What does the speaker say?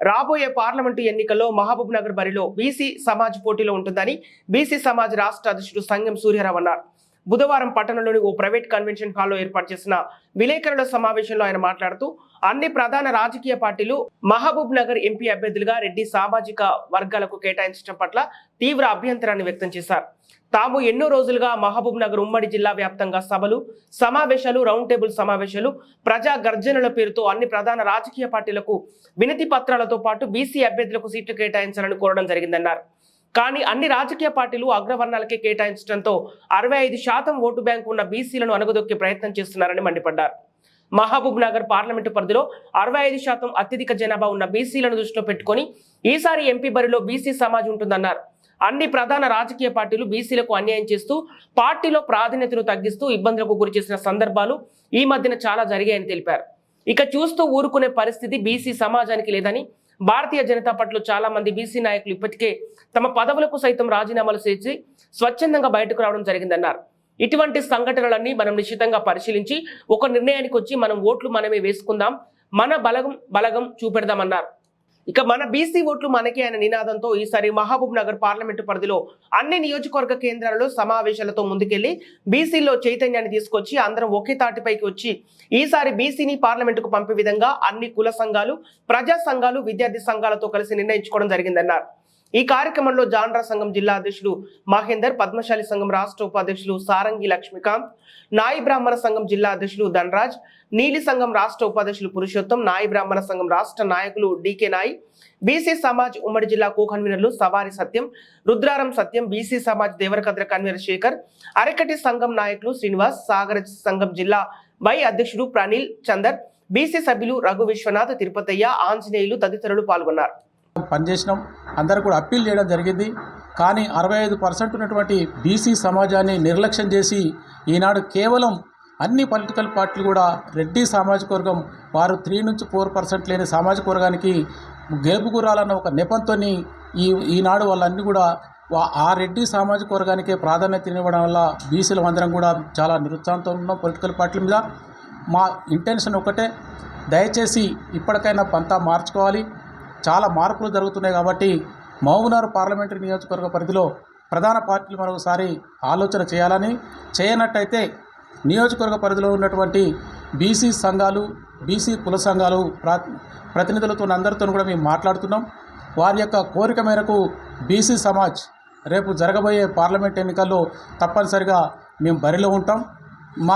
రాబోయే పార్లమెంటు ఎన్నికల్లో మహబూబ్ నగర్ బరిలో బీసీ సమాజ్ పోటీలో ఉంటుందని బీసీ సమాజ్ రాష్ట్ర అధ్యక్షుడు సంగం సూర్యారావు అన్నారు. బుధవారం పట్టణంలోని ఓ ప్రైవేట్ కన్వెన్షన్ హాల్లో ఏర్పాటు చేసిన విలేకరుల సమావేశంలో ఆయన మాట్లాడుతూ అన్ని ప్రధాన రాజకీయ పార్టీలు మహబూబ్ నగర్ ఎంపీ అభ్యర్థులుగా రెడ్డి సామాజిక వర్గాలకు కేటాయించడం పట్ల తీవ్ర అభ్యంతరాన్ని వ్యక్తం చేశారు. తాము ఎన్నో రోజులుగా మహబూబ్ నగర్ ఉమ్మడి జిల్లా వ్యాప్తంగా సభలు సమావేశాలు రౌండ్ టేబుల్ సమావేశాలు ప్రజా గర్జనల పేరుతో అన్ని ప్రధాన రాజకీయ పార్టీలకు వినతి పత్రాలతో పాటు బీసీ అభ్యర్థులకు సీట్లు కేటాయించాలని కోరడం జరిగిందన్నారు. కానీ అన్ని రాజకీయ పార్టీలు అగ్రవర్ణాలకే కేటాయించడంతో అరవై ఐదు శాతం ఓటు బ్యాంకు ఉన్న బీసీలను అణగదొక్కే ప్రయత్నం చేస్తున్నారని మండిపడ్డారు. మహబూబ్ నగర్ పార్లమెంటు పరిధిలో అరవై ఐదు శాతం అత్యధిక జనాభా ఉన్న బీసీలను దృష్టిలో పెట్టుకొని ఈసారి ఎంపీ బరిలో బీసీ సమాజ్ ఉంటుందన్నారు. అన్ని ప్రధాన రాజకీయ పార్టీలు బీసీలకు అన్యాయం చేస్తూ పార్టీలో ప్రాధాన్యతను తగ్గిస్తూ ఇబ్బందులకు గురి చేసిన సందర్భాలు ఈ మధ్యన చాలా జరిగాయని తెలిపారు. ఇక చూస్తూ ఊరుకునే పరిస్థితి బీసీ సమాజానికి లేదని భారతీయ జనతా పార్టీలో చాలా మంది బీసీ నాయకులు ఇప్పటికే తమ పదవులకు సైతం రాజీనామాలు చేసి స్వచ్ఛందంగా బయటకు రావడం జరిగిందన్నారు. ఇటువంటి సంఘటనలన్నీ మనం నిశ్చితంగా పరిశీలించి ఒక నిర్ణయానికి వచ్చి మనం ఓట్లు మనమే వేసుకుందాం మన బలగం బలగం చూపెడదామన్నారు. ఇక మన బీసీ ఓట్లు మనకే అనే నినాదంతో ఈసారి మహబూబ్ నగర్ పార్లమెంటు పరిధిలో అన్ని నియోజకవర్గ కేంద్రాలలో సమావేశాలతో ముందుకెళ్ళి బీసీలో చైతన్యాన్ని తీసుకొచ్చి అందరం ఒకే తాటిపైకి వచ్చి ఈసారి బీసీని పార్లమెంటుకు పంపే విధంగా అన్ని కుల సంఘాలు ప్రజా సంఘాలు విద్యార్థి సంఘాలతో కలిసి నిర్ణయించుకోవడం జరిగిందన్నారు. ఈ కార్యక్రమంలో జాండ్రా సంఘం జిల్లా అధ్యక్షుడు మహేందర్ పద్మశాలి సంఘం రాష్ట్ర ఉపాధ్యక్షులు సారంగి లక్ష్మీకాంత్ నాయి బ్రాహ్మణ సంఘం జిల్లా అధ్యక్షులు ధనరాజ్ నీలి సంఘం రాష్ట్ర ఉపాధ్యక్షులు పురుషోత్తం నాయి బ్రాహ్మణ సంఘం రాష్ట్ర నాయకులు డికే నాయ్ బీసీ సమాజ్ ఉమ్మడి జిల్లా కో కన్వీనర్లు సవారి సత్యం రుద్రారం సత్యం బీసీ సమాజ్ దేవరకద్ర కన్వీనర్ శేఖర్ అరకటి సంఘం నాయకులు శ్రీనివాస్ సాగర సంఘం జిల్లా వై అధ్యక్షుడు ప్రణీల్ చందర్ బీసీ సభ్యులు రఘు విశ్వనాథ్ తిరుపతయ్య ఆంజనేయులు తదితరులు పాల్గొన్నారు. పనిచేసినాం. అందరూ కూడా అప్పీల్ చేయడం జరిగింది. కానీ అరవై ఐదు పర్సెంట్ ఉన్నటువంటి బీసీ సమాజాన్ని నిర్లక్ష్యం చేసి ఈనాడు కేవలం అన్ని పొలిటికల్ పార్టీలు కూడా రెడ్డి సామాజిక వర్గం వారు త్రీ నుంచి ఫోర్ పర్సెంట్ లేని సామాజిక వర్గానికి గెలుపు గురాలన్న ఒక నెపంతో ఈ ఈనాడు వాళ్ళన్నీ కూడా ఆ రెడ్డి సామాజిక వర్గానికే ప్రాధాన్యత ఇవ్వడం వల్ల బీసీలు అందరం కూడా చాలా నిరుత్సాహంతో ఉన్నాం పొలిటికల్ పార్టీల మీద. మా ఇంటెన్షన్ ఒకటే. దయచేసి ఇప్పటికైనా పంతా మార్చుకోవాలి. చాలా మార్పులు జరుగుతున్నాయి కాబట్టి మహబూబ్నగర్ పార్లమెంటరీ నియోజకవర్గ పరిధిలో ప్రధాన పార్టీలు మరొకసారి ఆలోచన చేయాలని చేయనట్టయితే నియోజకవర్గ పరిధిలో ఉన్నటువంటి బీసీ సంఘాలు బీసీ కుల సంఘాలు ప్రతినిధులతో అందరితో కూడా మేము మాట్లాడుతున్నాం. వారి యొక్క కోరిక మేరకు బీసీ సమాజ్ రేపు జరగబోయే పార్లమెంట్ ఎన్నికల్లో తప్పనిసరిగా మేము బరిలో ఉంటాం. మా